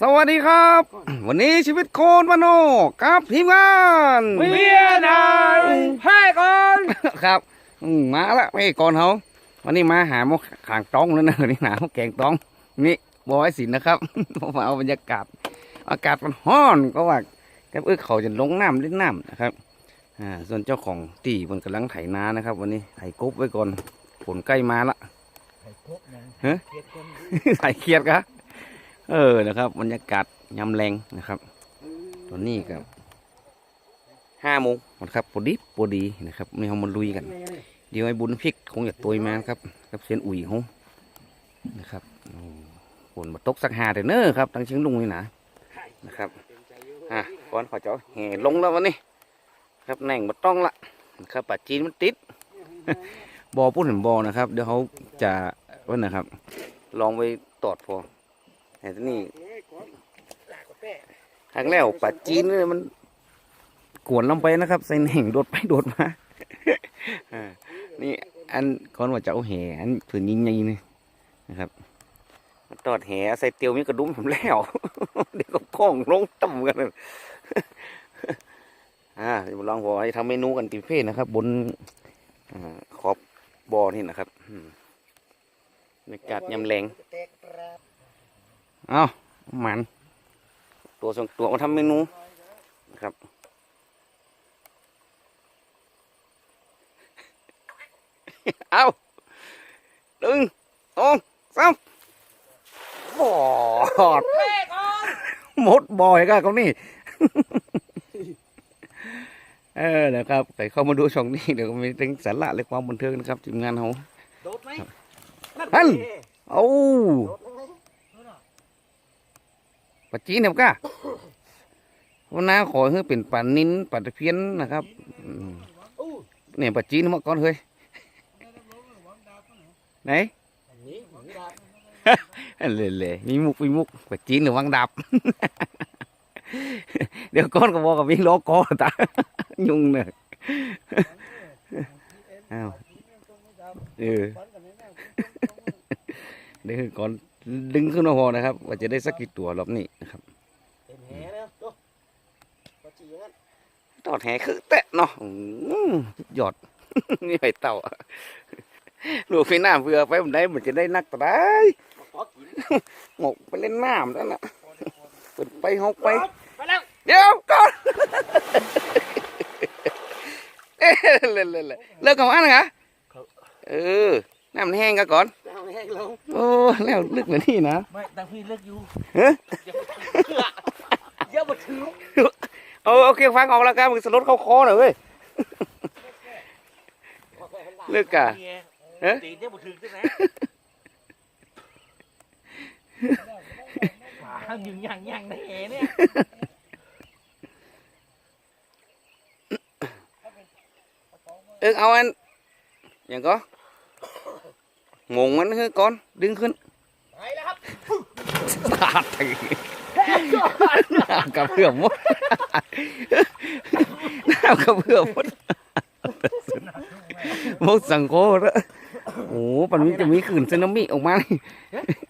สวัสดีครับ วันนี้ชีวิตโคนวานโนกับทีมงานเมียนายให้ก่อนครับอืมมาละไม่ก่อนเขาวันนี้มาหาหมกขางต้องแล้วนะนี่หนาหมกแกงต้องนี่บอยสินนะครับผมมาเอาบรรยากาศ อากาศมันร้อนก็ว่าแกเอ้ยเขาจะลงน้ำเล่นน้ำนะครับอ่าส่วนเจ้าของตีมันกำลังไถนานะครับ วันนี้ไถกบไว้ก่อนฝนใกล้มาละฮะใส่เครียดกะ เออนะครับบรรยากาศยำแรงนะครับ ตอนนี้ก็ห้าโมงนะครับพอดีพอดีนะครับนี่เรามาลุยกัน เดี๋ยวไอ้บุญพริกคงจะตัวมาครับกับเสียนอุ่ยเขานะครับโอ้ฝนมาตกสักหาแต่เนอครับตั้งเชียงลุงนี่นะนะครับอะก่อนขอเจ้าแห่ลงแล้ววันนี้ ครับแหน่งมาต้องละนะครับปัดจีนมันติดบอพูดถึงบอนะครับ เดี๋ยวเขาจะว่านะครับ ลองไปตอดพอ แต่ที่นี่ครั้งแล้วปัดจีนเนี่ยมันกวนลงไปนะครับใส่แหน่งโดดไปโดดมาอ่านี่อันก่อนว่าจะเอาแหอันผืนยิงยิงนี่นะครับมาตอดแหใส่เตียวมีกระดุมผมแล้วเดี๋ยวก็คล้องลงต่ำกันอ่าเดี๋ยวลองพอให้ทำเมนูกันติเพศนะครับ บนอ่าขอบบอนี่นะครับอืมบรรยากาศยำแรง เอามันตัวสองตัวมาทำเมนูนะครับเอาหนึ่งสองสามบอดให้ก่อนหมดบ่อยกันเขานี่เออนะครับใครเข้ามาดูช่องนี้เดี๋ยวก็มีทั้งสาระและความบันเทิงนะครับทีมงานเขาโดดไหมฮันโอ้ ปัจจีนเนี่ยก้าวันน้าขอให้เป็นปลานินปลาตะเพียนนะครับเนี่ยปัจจีนมาก่อนเฮ้ยไหนเลยเลยมีมุกมีมุกกว่าจีนหรือวังดับ เดี๋ยวก้อนก็บอกกับมีโลโก้ตายุ่งเนอะอ้าวเออเดี๋ยวก่อน ดึงขึ้นมาพอนะครับ ว่าจะได้สักกี่ตัวรอบนี้นะครับเป็นแหแล้วโตก็จีงั้นตอดแหคือแตะเนาะอื้อสุดยอดนี่ไอเต่าอะลูกพี่น้าเพื่อไปมันได้มันจะได้นักตะได้มาขอกินหมกไปเล่นน้ำนั่นน่ะเปิดไปหกไปไปแล้วเดี๋ยวก่อนเอ๊ะเล่นเล่นเล่นเลิกกับอันเหรอเออ น้ำมันแห้งกันก่อนเอาแห้งลงโอ้แล้วลึกเหมือนนี่นะไม่แต่พี่เลิกอยู่เฮ้ยเยอะมาถึงเอาโอเคฟังออกแล้วกันมึงสลดเข้าคอหน่อยเว้ยเลิกกะเอ๊ะตีเนี่ยมาถึงใช่ไหมหายิงยังยังในแหเนี่ยเออเอาอันอย่างก็ งงมันคือก่อนดึงขึ้นไปแล้วครับตาตีน้ำกระเพื่อมหมดน้ำกระเพื่อมหมดหมดสังโกแล้วโอ้ปันนี้จะมีขื่นสึนามิออกมานี่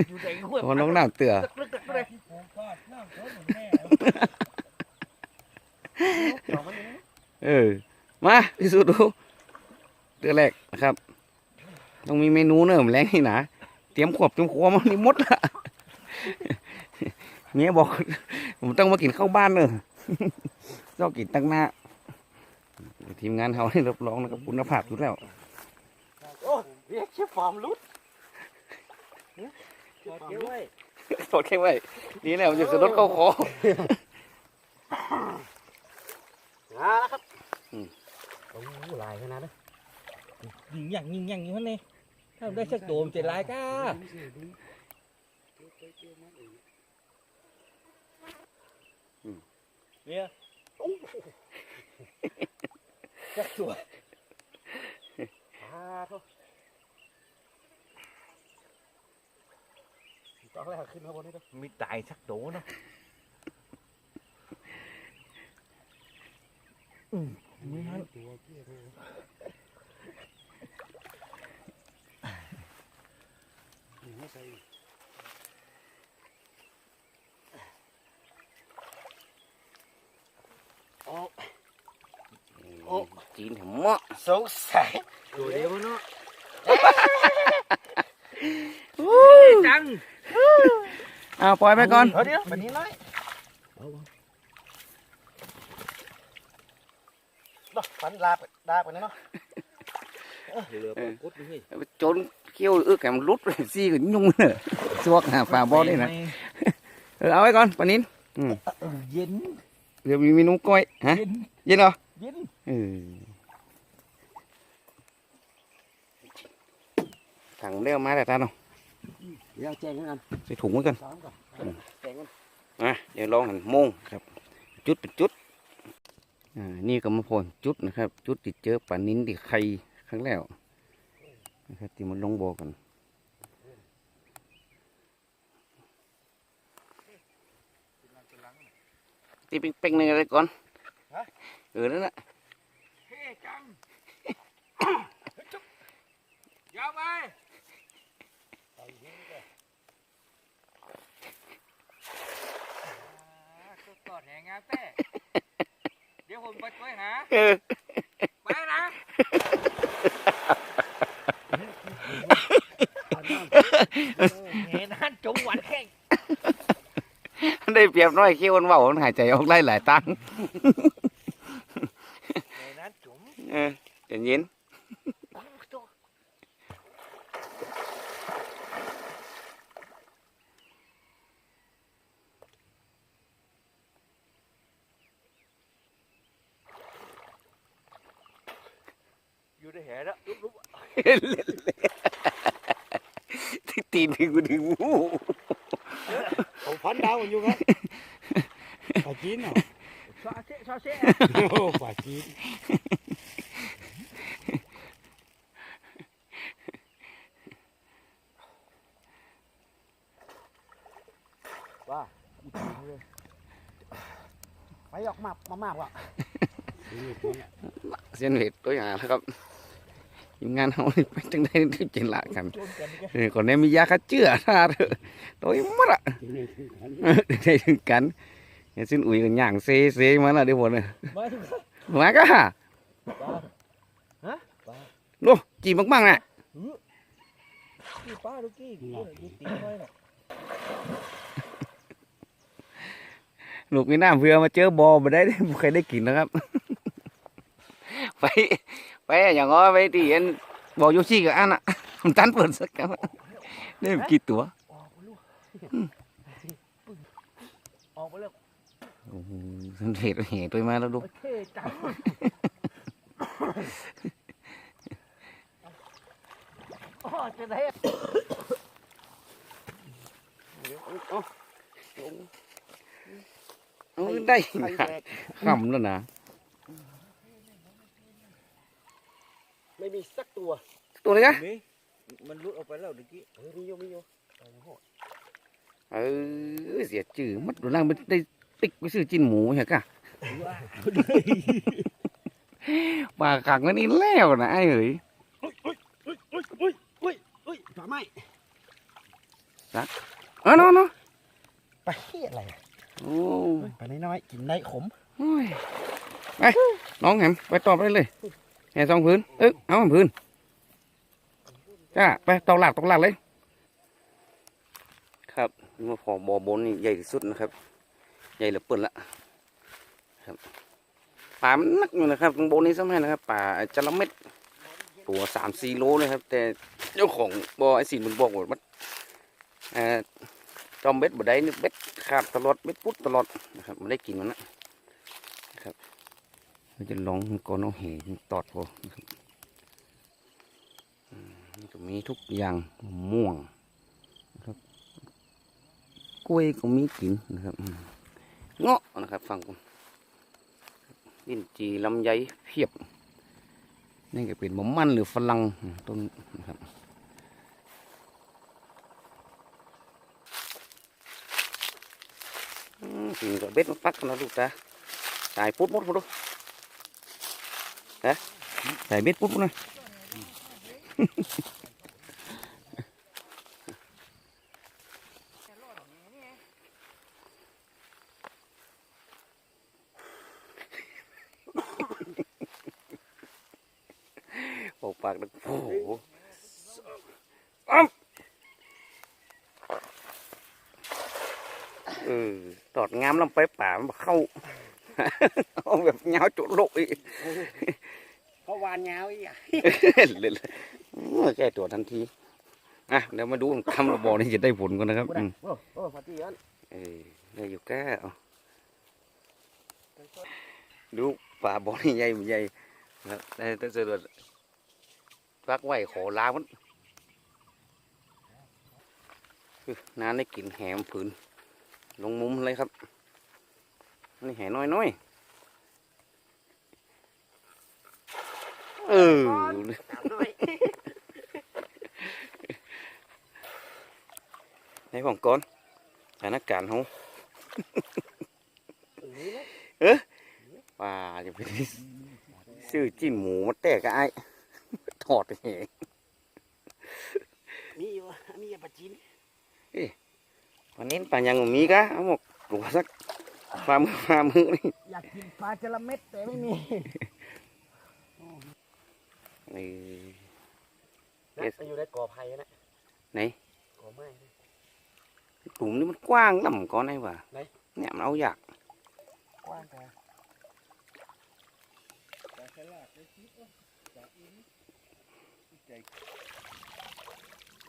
อยู่ในห้วยพอน้องน้ำเตือตึกตึกเลยเออ มาพิสูจน์ดูเตือแรกนะครับ ต้องมีเมนูเนอะแมลงนี่นะเตรียมขวบเตรียมครัวมานี่หมดละเมียบอกผมต้องมากินข้าวบ้านเนอะต้องกินตั้งหน้า ทีมงานเขาให้รับรองนะครับคุณภาพอยู่แล้วโอ้เรียกเชฟฟอร์มลุดเก็บไว้สดแค่ไว้นี่แหละมันจะสะดุดเข้าคอมาแล้วครับอืมโอ้ลายขนาดนั้นยิงยังยิงยังอยู่ข้างใน ถ้าได้สักตัวมันจะลายก้าเนี่ยโอ้สักตัวอ่าโทษต้องแรกขึ้นมาบนนี้ด้วยมีตายสักตัวเนาะอืมไม่งั้นนจีนแถมเหมาะสงสัยตัวเดียวเนาะอู้จังเอาปล่อย mới cây ô ô chín thì mọ xấu xả rồi đéo nó trăng à poi mấy con thôi đi mình đi nói. đó phản đạp đạp cái nó เหลือปกุดนี่จนเขี้ยวเอื้อแกมันรุดเลยซี่ก็ยุ่งเลยสวกหาฝาบอลนี่นะเออเอาไว้ก่อนปานินเย็นเดี๋ยวมีเมนูก้อยฮะเย็นเหรอเย็นเออถังเลี้ยวมาแต่ตาเนาะเดี๋ยวแจงกันใส่ถุงไว้กันอมก่อนะเดี๋ยวลองหันมงครับ จุดเป็นจุดอ่านี่ก็มาพอจุดนะครับ จุดติดเจอปลานินที่ไข่ ครั้งแล้วนะครับที่มันลงบ่อกันตีเป็นเป็งๆหนึ่งอะไรก่อนเออนั่นแหละเฮ้จังยาวไปกอดแหงงามเต้เดี๋ยวผมไปช่วยหาเออ ไปนะเห็นนั่นจงหวันแข้งได้เปรียบน้อยเขี้ยวมันเบามันหายใจออกไล่หลายตังเห็นนั่นจุ๋มเออเย็นเย็น อยู่ในแหแล้วลุกลุก ที่ตีนถึงกูถึงหูผมฟันดาวอยู่ครับปาจีนเนาะชอเซ่ชอเซ่โอ้ปาจีนว่าไปออกมามา มากว่ะเส้นเห็ดตัวอย่างนะครับ ทีมงานเขานี่ไปจังได้ที่เจนละกันจุ่มกันนี่เออคนนี้มียาฆ่าเชื้อท่าเถอะตัวมัดอะได้ถึงกันเนี่ยสิ้นอุ่ยกันย่างเซเซมาแล้วเดี๋ยวผมเนี่ยมาถึงมาก็ฮะฮะดูจีบบ้างๆน่ะกี่ป้าลูกกี้ยี่ตีน้อยน่ะลูกมีน้ำเพื่อมาเจอบอมาได้ไม่เคยได้กินนะครับ ไปไปอย่างง้อไปที่อันบอโยชิกับอันอะผมตันเปิดสักครับได้กี่ตัวออกไปลูกออกไปแล้ว โอ้โหสันเห็ดเห็ดตั วมาแล้วดูเท่จังอ๋อจะได้เอาได้ขำแล้วนะไม่มีสักตัวตัวเลยกะนี่มันรุดออกไปแล้วเมื่อกี้เฮ้ยมีอยู่มีอยู่เออเสียจื่อมัดดูนั่งไปได้ติ๊กไปซื้อจิ้นหมูเหรอกะปลาขังนั่นนี่แล้วนะไอ้เอ๋ยอุ้ยอุ้ยอุ้ยอุ้ยอุ้ยปลาไหมเออเนาะเนาะปลาเฮียอะไรอะโอ้ปลาน้อยๆกินได้ขมโอ้ยไปน้องแหมไปตอบได้เลย แห่สองพื้นเอ๊ะเอาพื้นจ้าไปตอกหลักตอกหลักเลย ครับมาพอบอบนนี่ใหญ่ที่สุดนะครับ ใหญ่เหลือเปิดละครับป่ามันนักอยู่นะครับตรงบนนี้สมัยนะครับป่าจระเม็ดตัวสามสี่โลเลยครับ แต่เจ้าของบอไอสินมันบอกว่ามันจอมเบ็ดบ่ได้นี่เบ็ดขาดตลอดเบ็ดพุดตลอดนะครับไม่ได้กินมันนะ เราจะลองก่อนเอาเหนตอดพอนี่ก็มีทุกอย่างมะม่วงกล้วยก็มีกินนะครับเงาะนะครับฟังผมลิ้นจีลำไยเพียบนี่ก็เป็นมะมันหรือฝรั่งต้นนะครับกินกับเบ็ดมาปักกันนะลูกตาสายปุ๊ดหมดพอดูฮะสายเบ็ดปุ๊ดหมดเลยาดั งโอ้โหอ้ำเออตอดงามลำไปป่ามันบ่ เข้าเอาแบบเงาอีกเขาวานยาวอีกอะเลยแก้ตัวทันทีอะเดี๋ยวมาดูคำระบอกนี่จะได้ผลกันนะครับอืมโอ้โอ้พอดีอันเออได้อยู่แก้เอาดูป่าบอนี่ใหญ่ใหญ่นะครับได้ตั้งแต่แบบฟักไหวขอลามันคือนานได้กินแหมผืน ลงมุมเลยครับ นี่แหน้อยน้อยๆ เออถามหน่อยให้ผมก่อนสถานการณ์เขาเออป่าจะไปซื้อจิ้นหมูมาแตกกับไอ้ถอดเหงมีอยู่มีอย่าปะจีนวันนี้ป่ายังบ่มีกะเอาหมกหลวสักฝ่ามือฝ่ามือนี่อยากกินปลาจระเม็ดแต่ไม่มี นี่นะไปอยู่ในกอไผ่นะไหนกอไม้กลุ่มนี้มันกว้างล่ำก่อนไอ้ว่ะไหน เนี่ยมันเอาอยากกว้างแต่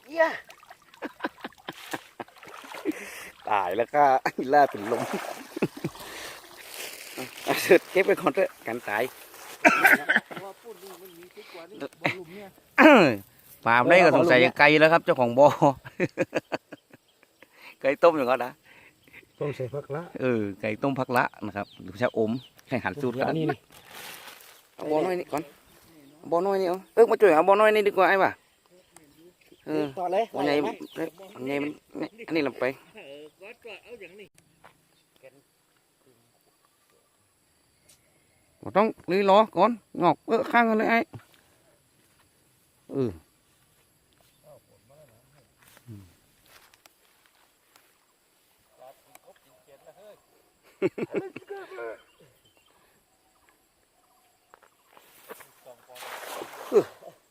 เยี่ยตายแล้วก็ ล่าเป็นลมเอาเสร็จเก็บไปก่อนเถอะกันตายว่าพูดนี่ มันมีทุกกว่านี่บอลลุมเนี่ยฟาร์มได้ก็สงสัยจะไกลแล้วครับ เจ้าของบ่อไก่ต้มอย่างนั้นนะต้องใส่ผักละเออไก่ต้มพักละนะครับหรือชาอมแข่งขันสูตรกันนี่นี่เอาบ่อน้อยนี่ก่อนเอาบ่อน้อยนี่เอาเออมาช่วยเอาบ่อน้อยนี่ดีกว่าไอ้ป่ะเออต่อเลยบ่อใหญ่มันบ่อใหญ่มันนี่อันนี้ลงไปบ่ต้องรีรอก่อนงอกเออข้างกันเลยไอ้ เออ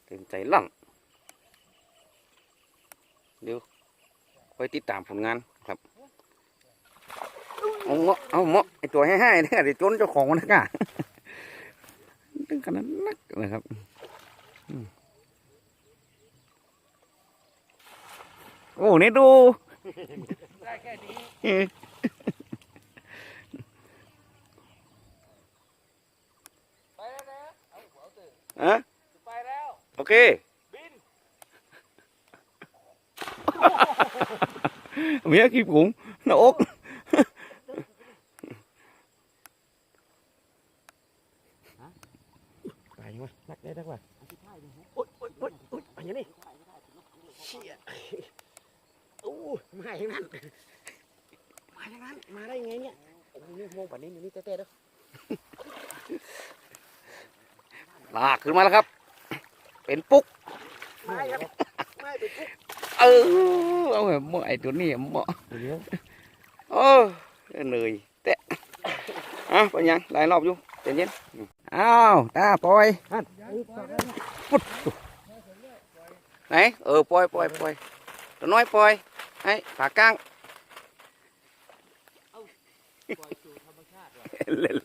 เต็มใจลั่งเดี๋ยวไปติดตามผลงานครับเอาเมาะเอาเมาะไอตัวให้ให้เนี่ยเดี๋ยวจนเจ้าของนะกะตึงขนาดนักนะครับอืม โอ้นี่ดูได้แค่นี้เออไปแล้วนะเอาหัวเอาตื่นฮะไปแล้วโอเคบินเมียขี้ผงหน้าอกไปยังวะนักได้นักวะโอ๊ยโอ๊ยโอ๊ยโอ๊ยไปยังนี่เชี่ยโอ้ มาอย่างนั้น มาอย่างนั้น มาได้ยังไงเนี่ย โอ้โหนี่มองป่านนี้มันนี่เต้ๆเด้อลากขึ้นมาแล้วครับ เป็นปุ๊ก ไม่ครับ ไม่ไปปุ๊บเออ เอาแบบหม้อไอตัวนี้หม้อเดี๋ยวโอ้เหนื่อยเตะอะไปยังหลายรอบอยู่ใจเย็นอ้าวตาปล่อยนั่นไหน เออปล่อยปล่อยปล่อยตัวน้อยปล่อย ให้ผากลางปล่อยสู่ธรรมชาติว่ะเล่น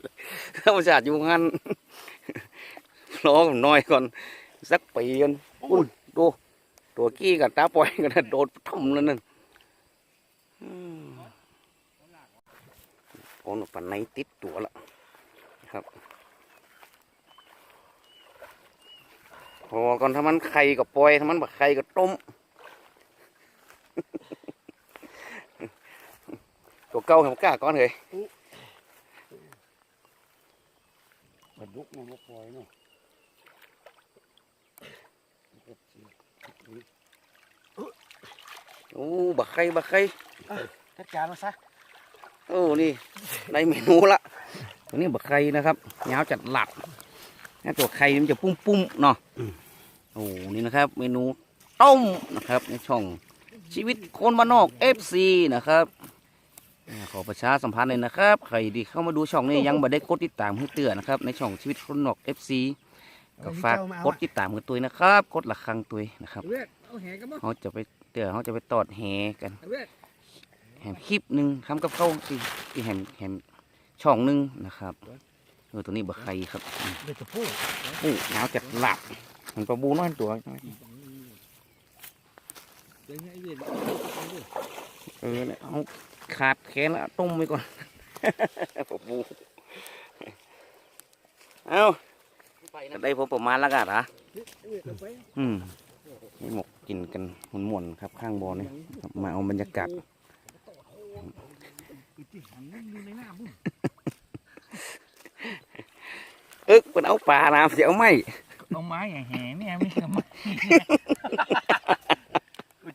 ธรรมชาติอยู่งั้นรอผมน้อยก่อนสักปีกันอุ้นดูตัวกี้กับตาปล่อยกันนะโดดทุ่มแล้วนั่นอืมโอ้หนูปันในติดตัวละครับพอก่อนถ้ามันไข่ก็ปล่อยถ้ามันบักไข่ก็ต้ม ตัวเก่าผมกล้าก่อนเลยปลาดุกมันมาปล่อยเนาะโอ้บักไข่บักไข่จัดการมาซะโอ้นี่ในเมนูละตัวนี้บักไข่นะครับยาวจัดหลัดนะตัวไข่มันจะปุ้มปุ้มๆเนาะโอ้นี่นะครับ เมนูต้มนะครับในช่องชีวิตคนบ้านนอก FC นะครับอ่า ขอประชาสัมพันธ์เลยนะครับ ใครที่เข้ามาดูช่องนี้ยังไม่ได้กดติดตามให้เตือนนะครับ ในช่องชีวิตคนนอก FC ก็ฝากกดติดตามกันตุยนะครับกดละครังตุยนะครับเลือดเอาแหกันมั้งเขาจะไปเดี๋ยวเขาจะไปตอดแหกันเลือดแหมคลิปหนึ่งทำกับข้าวสิที่แหมแหมช่องหนึ่งนะครับเออตัวนี้บะไข่ครับอืมเลือดจะพูดโอ้หนาวจัดหลับมันปลาบูน้อยตัวน้อยเดี๋ยวให้เลือดเออเนี่ยเอา ขาดแขนแล้วต้มไว้ก่อนปลาบูเอาไปนะจะได้พอประมาณแล้วกันเหรอเลือดไปอืมนี่หมกกินกันม่วนครับข้างบอนี่มาเอาบรรยากาศเอ๊กเป็นเอาปลาน้ำเสียเอาไหมเอาไม้อย่แหเนี่ยไม่ใช่ไม้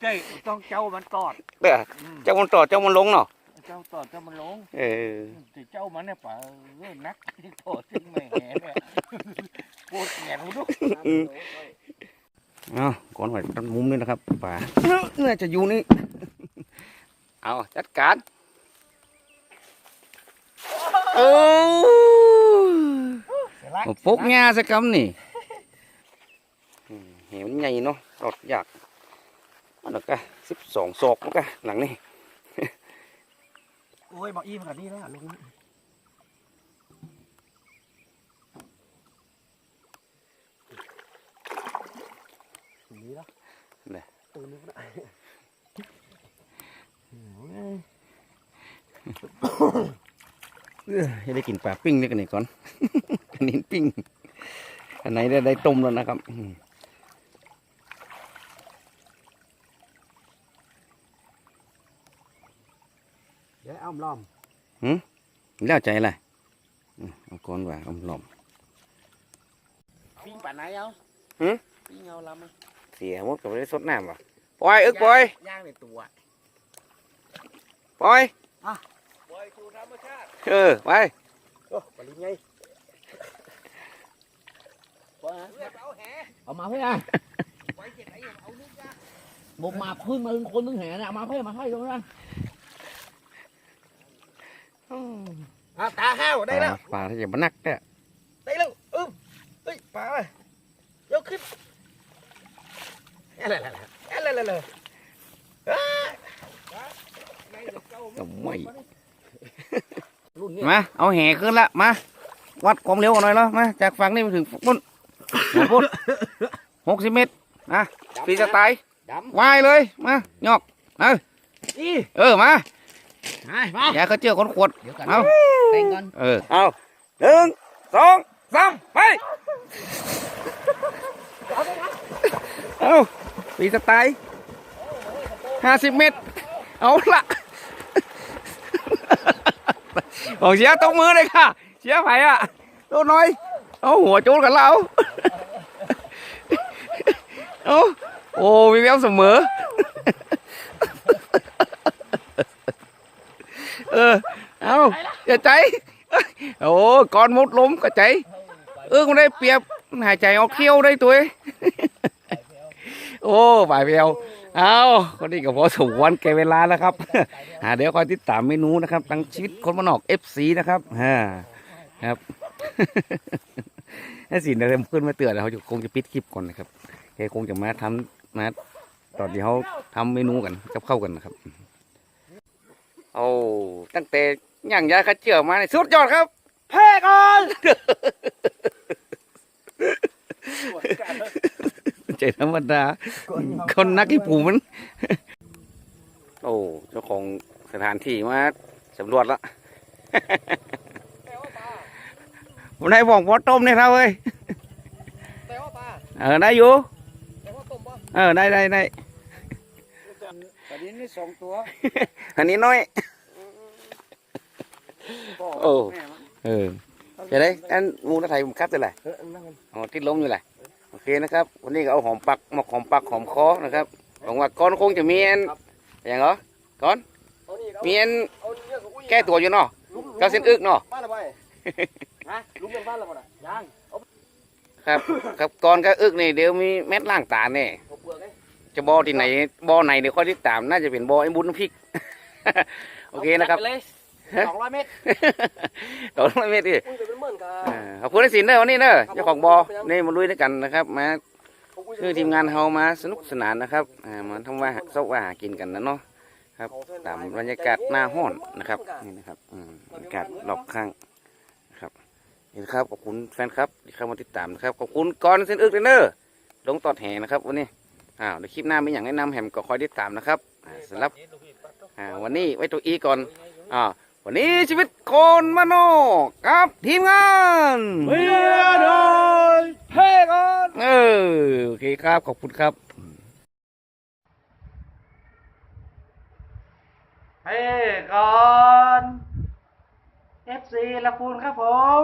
ช่ต้องเจ้ามันตอดเด้อเจ้ามันต่อเจ้ามันลงเนาะเจ้าตอดเจ้ามันลงเออแต่เจ้ามันเนี่ยป่าเล่นนักที่โตจึงไม่แหเนี่ยปวดแหนรู้ดุเอาก่อนหอยด้านมุมนี่นะครับปลาน่าจะอยู่นี่ เอาจัดการโอ้โอ้ปุ๊กงาสักคำนี่อืมเห็นใหญ่เนาะตอดยาก มันก็สิบสองศอกมันก็หลังนี่โอ้ยบอกอีมขนาดนี้แล้วลงนี่ละเนี่ยตัวนึงก็ได้เอ้อให้ได้กินปลาปิ้งนี่กันนี่ก่อนอันนี้ปิ้ง อันไหนได้ได้ต้มแล้วนะครับ เดี๋ยวเอาล้อมแล้วใจอะไรอืมเอาก้อนว่าเอาหลอมปิ้งป่านไหนเอาหือปิ้งเอาลำมันเสียหมดกับไม่ได้สดน้ำว่ะปล่อยอึกปล่อยย่างในตัวปล่อยปล่อยสู่ธรรมชาติเออไปโอ้ปลิงไงเลือดเอาแหเอามาเพื่อนไว้เจ็ดไอ้เอาลูกยาบุกมาขึ้นมาคนนึงแห่เนี่ยเอามาเพื่อนมาให้ตรงนั้น อะตาห้าวได้แล้ว ปลาที่จะมานักเนี่ยได้แล้วอึ้มเฮ้ยปลาเลยยกขึ้นอะไรอะไรอะไรอะไรอะไรก็ไม่รุ่นนี้มา เอาแห่ขึ้นละมา วัดความเร็วกันหน่อยแล้วมา จากฝั่งนี้มาถึงปุ่นหัวปุ่นหกสิบเมตรนะฟรีสไตล์ดวายเลย มาหยอก เออำอีเออ มาไปมา อย่าเขาเจือคนขวดเดี๋ยวกันเอาแต่งก่อนเออเอาหนึ่งสองสามไปเอาฟรีสไตล์ห้าสิบเมตร เอาละบอกเสียตรงมือเลยค่ะ เสียไผ่อะตัวน้อย เอาหัวโจนกันแล้วเอาโอ้มีแววเสมอ เออเอาอย่าใจโอ้ก่อนมดล้มก็ใจเออมันได้เปรียบหายใจออกเขี้ยวได้ตัวเองโอ้บ่ายเปียวเอาคนนี้ก็พอสมควรแก่เวลาแล้วครับอ่าเดี๋ยวคอยติดตามเมนูนะครับตั้งชีวิตคนมานอก FC นะครับฮ่าครับถ้าสินเดิมขึ้นมาเตือนเขาจะคงจะปิดคลิปก่อนนะครับแกคงจะมาทำมาตอนที่เขาทำเมนูกันกับเข้ากันนะครับ โอ้ตั้งแต่ย่างยาคัดเจือมาเนี่ยสุดยอดครับแพ้ก่อนใจธรรมดา คนนักที่ผูมันโอ้เจ้าของสถานที่มาสำรวจละวันไหนบอกพอต้มเนี่ยครับเว้ยแต่ว่าปลาเออได้อยู่แต่ว่าต้มบ่เออได้ได้ได้ประเด็นนี้สองตัว อันนี้น้อย โอ้ เออจะได้อันหมูนาไทยผมคัดจะไรเออนั่งกันอ๋อติดลมอยู่แหละโอเคนะครับ วันนี้ก็เอาหอมปักหมกหอมปักหอมคอนะครับหวังว่าก้อนคงจะมีอันอย่างเหรอก้อนเอานี่เอามีอันเอาเรื่องกับอุ้ยแก้ตัวอยู่เนาะเก้าเส้นอึกเนาะบ้านละไปฮะลุงเป็นบ้านละบ่น่ะยังเอาครับครับก่อนก็อึกนี่เดี๋ยวมีเม็ดล่างตาแน่เอาเปลือกไงจะบ่อที่ไหนบ่อไหนเดี๋ยวค่อยติดตามน่าจะเป็นบ่อไอ้บุญน้ำพริก โอเคนะครับาไปเลยสองร้อยเมตรโดนไม่เม็ดดิอุ้ยเป็นเหมือนกันอ่าขอบคุณไอ้สินเด้อวันนี้เด้อเจ้าของบอนี่มาลุยด้วยกันนะครับ มาคือทีมงานเฮามาสนุกสนานนะครับอ่ามาทำว่าซอกว่าหากินกันนะเนาะครับ ตามบรรยากาศหน้าห้อนนะครับนี่นะครับอืมบรรยากาศรอบข้างนะครับนี่นะครับขอบคุณแฟนครับที่เข้ามาติดตามนะครับขอบคุณกอนเซนอึกเด้อลงตอดแห่นะครับวันนี้อ้าวในคลิปหน้ามีอย่างแนะนำแหมก็คอยติดตามนะครับอ่าสำหรับ อ่าวันนี้ไว้ตัวอีก่อนอ่าวันนี้ชีวิตคนมโนกับทีมงานเฮ้ยโดยเพ่ก่อนเออโอเคครับขอบคุณครับเพ่ก่อน FC ละคุณครับผม